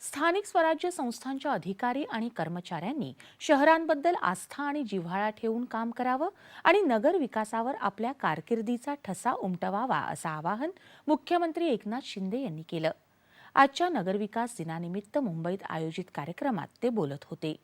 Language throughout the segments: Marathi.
स्थानिक स्वराज्य संस्थांच्या अधिकारी आणि कर्मचाऱ्यांनी शहरांबद्दल आस्था आणि जिव्हाळा ठेवून काम करावं आणि नगर विकासावर आपल्या कारकिर्दीचा ठसा उमटवावा असं आवाहन मुख्यमंत्री एकनाथ शिंदे यांनी केलं. आजच्या नगरविकास दिनानिमित्त मुंबईत आयोजित कार्यक्रमात ते बोलत होते.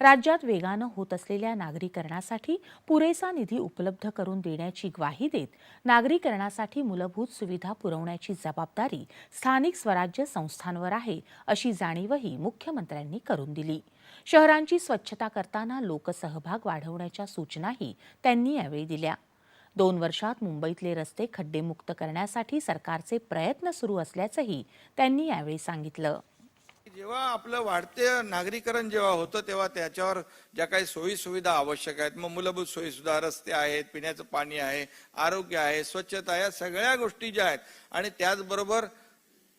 राज्यात वेगानं होत असलेल्या नागरीकरणासाठी पुरेसा निधी उपलब्ध करून देण्याची ग्वाही देत नागरीकरणासाठी मूलभूत सुविधा पुरवण्याची जबाबदारी स्थानिक स्वराज्य संस्थांवर आहे अशी जाणीवही मुख्यमंत्र्यांनी करून दिली. शहरांची स्वच्छता करताना लोकसहभाग वाढवण्याच्या सूचनाही त्यांनी यावेळी दिल्या. दोन वर्षात मुंबईतले रस्ते खड्डेमुक्त करण्यासाठी सरकारचे प्रयत्न सुरू असल्याचंही त्यांनी यावेळी सांगितलं. जेव्हा आपलं वाढते नागरीकरण जेव्हा होतं तेव्हा त्याच्यावर ज्या काही सोयी सुविधा आवश्यक आहेत मग मूलभूत सोयी सुविधा रस्ते आहेत पिण्याचं पाणी आहे आरोग्य आहे स्वच्छता या सगळ्या गोष्टी ज्या आहेत. आणि त्याचबरोबर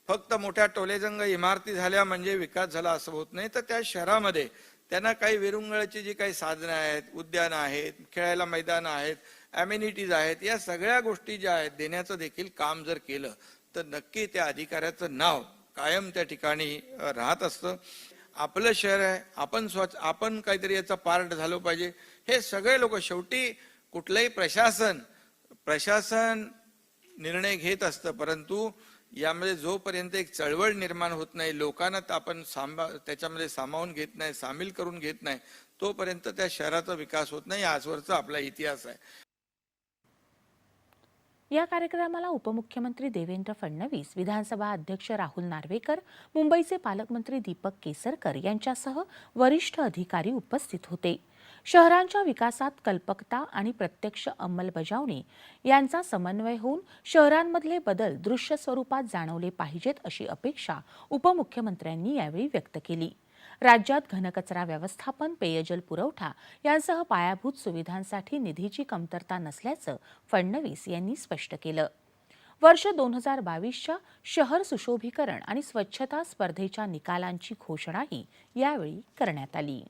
फक्त मोठ्या टोलेजंग इमारती झाल्या म्हणजे विकास झाला असं होत नाही. तर त्या शहरामध्ये त्यांना काही विरुंगळाची जी काही साधनं आहेत उद्यानं आहेत खेळायला मैदानं आहेत ॲम्युनिटीज आहेत या सगळ्या गोष्टी ज्या आहेत देण्याचं देखील काम जर केलं तर नक्की त्या अधिकाऱ्याचं नाव कायम त्या ठिकाणी राहत असतं. आपलं शहर आहे आपण स्वच्छ आपण काहीतरी याचा पार्ट झालो पाहिजे. हे सगळे लोक शेवटी कुठलंही प्रशासन प्रशासन निर्णय घेत असतं परंतु यामध्ये जोपर्यंत एक चळवळ निर्माण होत नाही लोकांना आपण सांभा त्याच्यामध्ये सामावून घेत नाही सामील करून घेत नाही तोपर्यंत त्या शहराचा विकास होत नाही. आजवरचा आपला इतिहास आहे. या कार्यक्रमाला उपमुख्यमंत्री देवेंद्र फडणवीस विधानसभा अध्यक्ष राहुल नार्वेकर मुंबईचे पालकमंत्री दीपक केसरकर यांच्यासह वरिष्ठ अधिकारी उपस्थित होते. शहरांच्या विकासात कल्पकता आणि प्रत्यक्ष अंमलबजावणी यांचा समन्वय होऊन शहरांमधले बदल दृश्य स्वरूपात जाणवले पाहिजेत अशी अपेक्षा उपमुख्यमंत्र्यांनी यावेळी व्यक्त केली. राज्यात घनकचरा व्यवस्थापन पेयजल पुरवठा यांसह पायाभूत सुविधांसाठी निधीची कमतरता नसल्याचं फडणवीस यांनी स्पष्ट केलं. वर्ष दोन हजार बावीसच्या शहर सुशोभीकरण आणि स्वच्छता स्पर्धेच्या निकालांची घोषणाही यावेळी करण्यात आली.